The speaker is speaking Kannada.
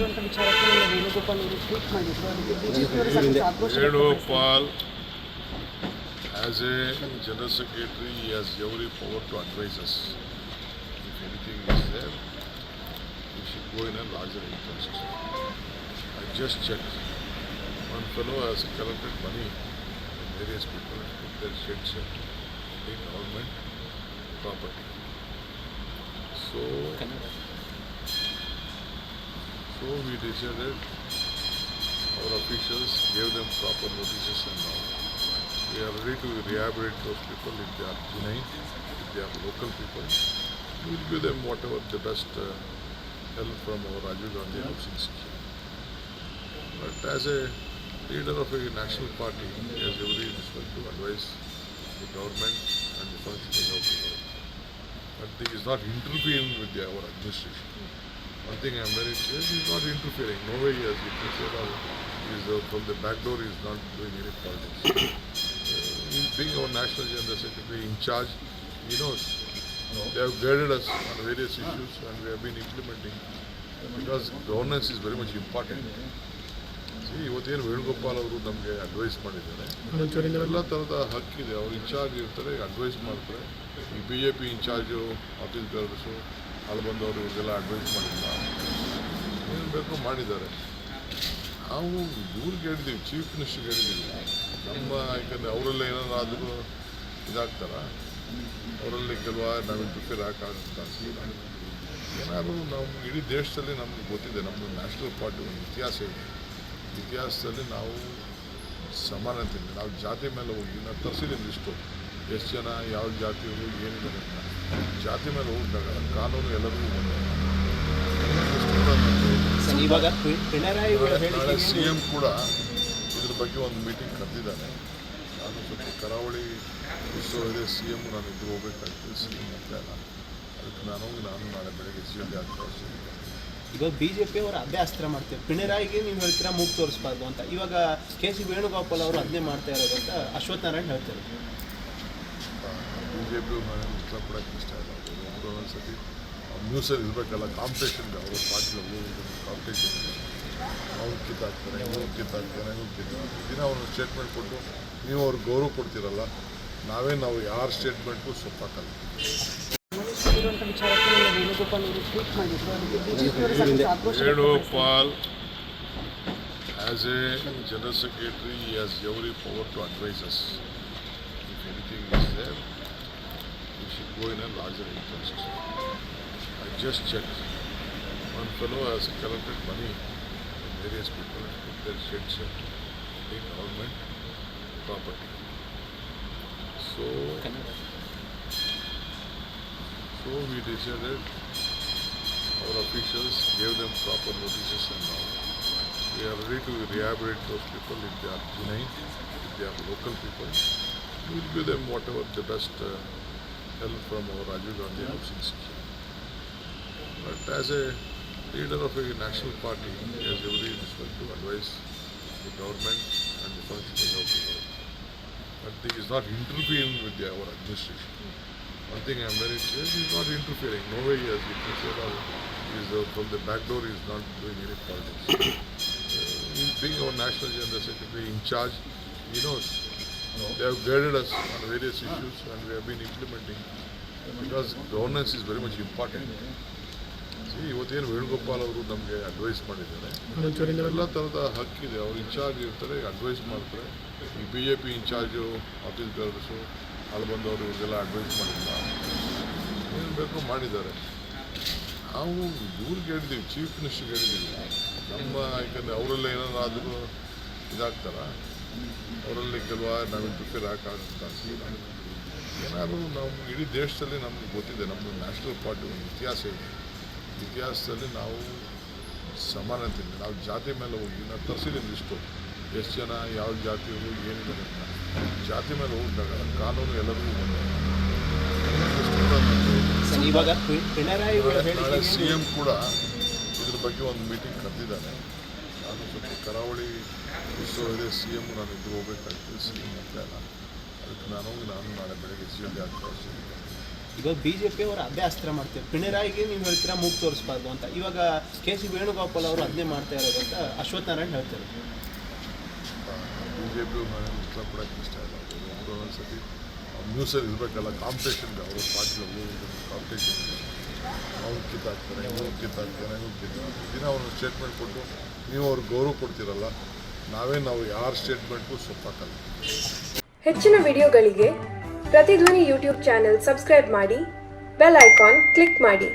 ಸಂಬಂಧಿಸಿರುವಂಥ ವಿಚಾರಕ್ಕೆ ನಿನ್ನೆ ವೇಣುಗೋಪಾಲ್ ಅವರು ಟ್ವೀಟ್ ಮಾಡಿದ್ರು ಅದಕ್ಕೆ ಬಿಜೆಪಿಯವರು ಸಾಕಷ್ಟು ಆಕ್ರೋಶ Venugopal, as a general secretary, he has every power to advise us. If anything is there, we should go in a larger interest. I just checked. One fellow has collected money from various people and put their sheds in government property. So, so we decided our officials gave them proper notices and all. We are ready to rehabilitate those people if they are genuine, if they are local people. We will give them whatever the best uh, help from our Rajiv Gandhi housing scheme. But as a leader of a national party, he has every respect to advise the government and the functioning of the government. But he is not interfering with the, our administration. One thing I'm am very sure he's not interfering. No way he has interfered or he's is uh, from the back door, he's is not doing any politics. uh, he's being our national general secretary in charge, he knows. They have guided us on various issues and we have been implementing because governance is very much important. See, ಇವತ್ತೇನು ವೇಣುಗೋಪಾಲ್ ಅವರು ನಮಗೆ ಅಡ್ವೈಸ್ ಮಾಡಿದ್ದಾರೆ ಎಲ್ಲ ಥರದ ಹಕ್ಕಿದೆ ಅವ್ರು ಇನ್ಚಾರ್ಜ್ ಇರ್ತಾರೆ ಅಡ್ವೈಸ್ ಮಾಡ್ತಾರೆ ಈ B J P incharge office bearers ಅಲ್ಲಿ ಬಂದವರು ಇದೆಲ್ಲ ಅಡ್ವೈಸ್ ಮಾಡಿಲ್ಲ. ಏನು ಬೇಕೋ ಮಾಡಿದ್ದಾರೆ. ನಾವು ಇವ್ರಿಗೆ ಹೇಳಿದ್ದೀವಿ ಚೀಫ್ ಮಿನಿಸ್ಟರ್ಗೆ ಹೇಳಿದ್ದೀವಿ ನಮ್ಮ ಯಾಕಂದರೆ ಅವರೆಲ್ಲ ಏನಾದ್ರು ಆದರೂ ಇದಾಗ್ತಾರ? ಅವರಲ್ಲಿ ಕೆಲವು ನಾವು ಪ್ರಿಪೇರ್ ಹಾಕಾಗುತ್ತಾ ಏನಾದರೂ ನಮ್ಮ ಇಡೀ ದೇಶದಲ್ಲಿ ನಮ್ಗೆ ಗೊತ್ತಿದೆ ನಮ್ಮ ನ್ಯಾಷನಲ್ ಪಾರ್ಟಿ ಒಂದು ಇತಿಹಾಸ ಇದೆ. ಇತಿಹಾಸದಲ್ಲಿ ನಾವು ಸಮಾನತೆ ನಾವು ಜಾತಿ ಮೇಲೆ ಹೋಗಿ, ನಾವು ತರಿಸಿದ್ದೀನಿ ಇಷ್ಟು ಎಷ್ಟು ಜನ ಯಾವ ಜಾತಿಯವರು ಏನಿದ್ದಾರೆ ಅಂತ. ಜಾತಿ ಮೇಲೆ ಹೋಗಿದ್ದಾಗ ಕಾನೂನು ಎಲ್ಲರಿಗೂ ನಾಳೆ ಸಿ ಎಂ ಕೂಡ ಇದ್ರ ಬಗ್ಗೆ ಒಂದು ಮೀಟಿಂಗ್ ಕರೆದಿದ್ದಾನೆ ಅದು ಸ್ವಲ್ಪ ಕರಾವಳಿ ಉತ್ಸವ ಇದೆ ಸಿ ಎಂ ನಾನು ಇದ್ದು ಹೋಗ್ಬೇಕಾಗ್ತದೆ ಸಿ ಎಂ ಅಂತ ಇಲ್ಲ ಅದಕ್ಕೆ ನಾನು ಹೋಗಿ ನಾನು ನಾಳೆ ಬೆಳಗ್ಗೆ ಸಿ ಎಂ ಆಗ್ತಾ ಇವಾಗ ಪಿ ಅವರು ಅದೇ ಅಸ್ತ್ರ ಮಾಡ್ತಾರೆ ಪಿಣರಾಯಿಗೆ ನೀವು ಹೇಳ್ತೀರಾ ಮೂಗ್ ತೋರಿಸ್ಬಾರ್ದು ಅಂತ? ಇವಾಗ ಕೆ ಸಿ ವೇಣುಗೋಪಾಲ್ ಅವರು ಅದನ್ನೇ ಮಾಡ್ತಾ ಇರೋದು ಅಂತ ಅಶ್ವಥ್ ನಾರಾಯಣ್ ಹೇಳ್ತಾರೆ ಬಿ ಜೆ ಪಿ ನಾನು ಕೊಡೋಕ್ಕೆ ಇಷ್ಟ ಇಲ್ಲ. ಅವರು ಒಂದೊಂದು ಸತಿ ನ್ಯೂಸಲ್ಲಿ ಇರಬೇಕಲ್ಲ ಕಾಂಪಿಟೇಷನ್ ಇದೆ. ಅವ್ರ ಪಾರ್ಟಿಯಲ್ಲಿ ಕಾಂಪಿಟೇಷನ್ ಅವ್ರು ಕಿತ್ತಾಕ್ತಾರೆ, ಇವ್ರು ಕಿತ್ತಾಕ್ತಾರೆ ಇವ್ರು ಕಿತ್ತಾಕ್ತಾರೆ. ದಿನ ಅವ್ರನ್ನ ಸ್ಟೇಟ್ಮೆಂಟ್ ಕೊಟ್ಟು, ನೀವು ಅವ್ರಿಗೆ ಗೌರವ ಕೊಡ್ತೀರಲ್ಲ, ನಾವೇ ನಾವು ಯಾರ ಸ್ಟೇಟ್ಮೆಂಟ್ಗೂ ಸೊಪ್ಪಾಕಲ್ಲ. ವೇಣುಗೋಪಾಲ್ ಆಸ್ ಎ ಮಾಡಿದ್ರು ಸೆಕ್ರೆಟರಿ ಬಿಜೆಪಿಯವರು ಸಾಕಷ್ಟು ಆಕ್ರೋಶ to as a anything is he should go in a larger interest. I just checked. One fellow has collected money from various people and put their sheds in government property. So, so we decided our officials gave them proper notices and all. We are ready to rehabilitate those people if they are genuine, if they are local people. We will give them whatever the best uh, help from our Rajiv Gandhi housing scheme. But as a leader of a national party, he has every respect to advise the government and the functioning of the government. But he is not interfering with the, our administration. One thing I am very clear, he is not interfering. No way he has interfered or he is uh, from the back door, he is not doing any politics. uh, being our national general secretary in charge, he knows. They have guided us on various issues and we have been implementing. Because governance is very much important. See ಇವತ್ತೇನು ವೇಣುಗೋಪಾಲ್ ಅವರು ನಮಗೆ ಅಡ್ವೈಸ್ ಮಾಡಿದ್ದಾರೆ. ಎಲ್ಲ ಥರದ ಹಕ್ಕಿದೆ ಅವ್ರು ಇನ್ಚಾರ್ಜ್ ಇರ್ತಾರೆ ಅಡ್ವೈಸ್ ಮಾಡ್ತಾರೆ. ಈ B J P incharge office bearers ಅಲ್ಲಿ ಬಂದವರು ಇವ್ರಿಗೆಲ್ಲ ಅಡ್ವೈಸ್ ಮಾಡಿಲ್ಲ. ಏನು ಬೇಕೋ ಮಾಡಿದ್ದಾರೆ. ನಾವು ಇವ್ರಿಗೆ ಹೇಳಿದ್ದೀವಿ ಚೀಫ್ ಮಿನಿಸ್ಟರ್ಗೆ ಹೇಳಿದ್ದೀವಿ ನಮ್ಮ ಯಾಕಂದರೆ ಅವರೆಲ್ಲ ಏನಾದರೂ ಇದಾಗ್ತಾರ? ಅವರಲ್ಲಿ ಕೆಲವು ನಾವು ಇಂಟರ್ಫಿಯರ್ ಅಂತ ಏನಾದರೂ ನಾವು ಇಡೀ ದೇಶದಲ್ಲಿ ನಮಗೆ ಗೊತ್ತಿದೆ ನಮ್ಮ ನ್ಯಾಷನಲ್ ಪಾರ್ಟಿ ಒಂದು ಇತಿಹಾಸ ಇದೆ. ಇತಿಹಾಸದಲ್ಲಿ ನಾವು ಸಮಾನತೆ ನಾವು ಜಾತಿ ಮೇಲೆ ಹೋಗಿ ನಾವು ತರಿಸಿದ್ದೀನಿ ಇಷ್ಟು ಎಷ್ಟು ಜನ ಯಾವ ಜಾತಿಯವರು ಏನಿದೆ ಅಂತ. ಜಾತಿ ಮೇಲೆ ಹೋಗಿದಾಗ ಕಾನೂನು ಎಲ್ಲರಿಗೂ ಇವಾಗ ಸಿ ಎಂ ಕೂಡ ಇದ್ರ ಬಗ್ಗೆ ಒಂದು ಮೀಟಿಂಗ್ ಕರೆದಿದ್ದಾನೆ ನಾನು ಸ್ವಲ್ಪ ಕರಾವಳಿ ಉತ್ಸವ ಇದೆ ಸಿ ಎಂ ನಾನು ಇದ್ದು ಹೋಗ್ಬೇಕಾಗ್ತದೆ ಸಿ ಎಂ ಅಂತ ಇಲ್ಲ ಅದಕ್ಕೆ ನಾನು ಹೋಗಿ ನಾನು ನಾಳೆ ಬೆಳಗ್ಗೆ ಸಿ ಎಲ್ಲಿ ಆಗ್ತಾ ಈಗ ಬಿ ಜೆ ಪಿ ಅವರು ಅದೇ ಅಸ್ತ್ರ ಮಾಡ್ತಾರೆ ಪಿಣರಾಯಿಗೆ ನೀವು ಹೇಳ್ತೀರಾ ಮೂಗು ತೋರಿಸ್ಬಾರ್ದು ಅಂತ? ಇವಾಗ ಕೆ ಸಿ ವೇಣುಗೋಪಾಲ್ ಅವರು ಅದನ್ನೇ ಮಾಡ್ತಾ ಇರೋದು ಅಂತ ಅಶ್ವಥ್ ನಾರಾಯಣ್ ಹೇಳ್ತಾರೆ. ಬಿ ಜೆ ಪಿ ನನಗೆ ಇಷ್ಟಪಡೋಕ್ಕೆ ಇಷ್ಟ ಇಲ್ಲ. ಅವರು ಒಂದೊಂದ್ಸತಿ ನ್ಯೂಸಲ್ಲಿ ಇರಬೇಕಲ್ಲ ಕಾಂಪಿಟೇಷನ್ಗೆ ಅವರು ಪಾರ್ಟಿ ಕಾಂಪಿಟೇಷನ್ ಅವ್ರು ಕಿತ್ತಾಕ್ತಾರೆ ಇವ್ರು ಕಿತ್ತಾಕ್ತಾರೆ ಇವ್ರು ಕಿತ್ತಾಕ್ತಾರೆ. ದಿನ ಅವ್ರನ್ನ ಸ್ಟೇಟ್ಮೆಂಟ್ ಕೊಟ್ಟು ನೀವು ಅವ್ರಿಗೆ ಗೌರವ ಕೊಡ್ತೀರಲ್ಲ, ನಾವೇ ನಾವು ಯಾರ ಸ್ಟೇಟ್ಮೆಂಟ್ಗೂ ಸೊಪ್ಪಾಕಲ್ಲ. ಹೆಚ್ಚಿನ ವಿಡಿಯೋಗಳಿಗೆ ಪ್ರತಿಧ್ವನಿ ಯೂಟ್ಯೂಬ್ ಚಾನೆಲ್ ಸಬ್ಸ್ಕ್ರೈಬ್ ಮಾಡಿ, ಬೆಲ್ ಐಕಾನ್ ಕ್ಲಿಕ್ ಮಾಡಿ.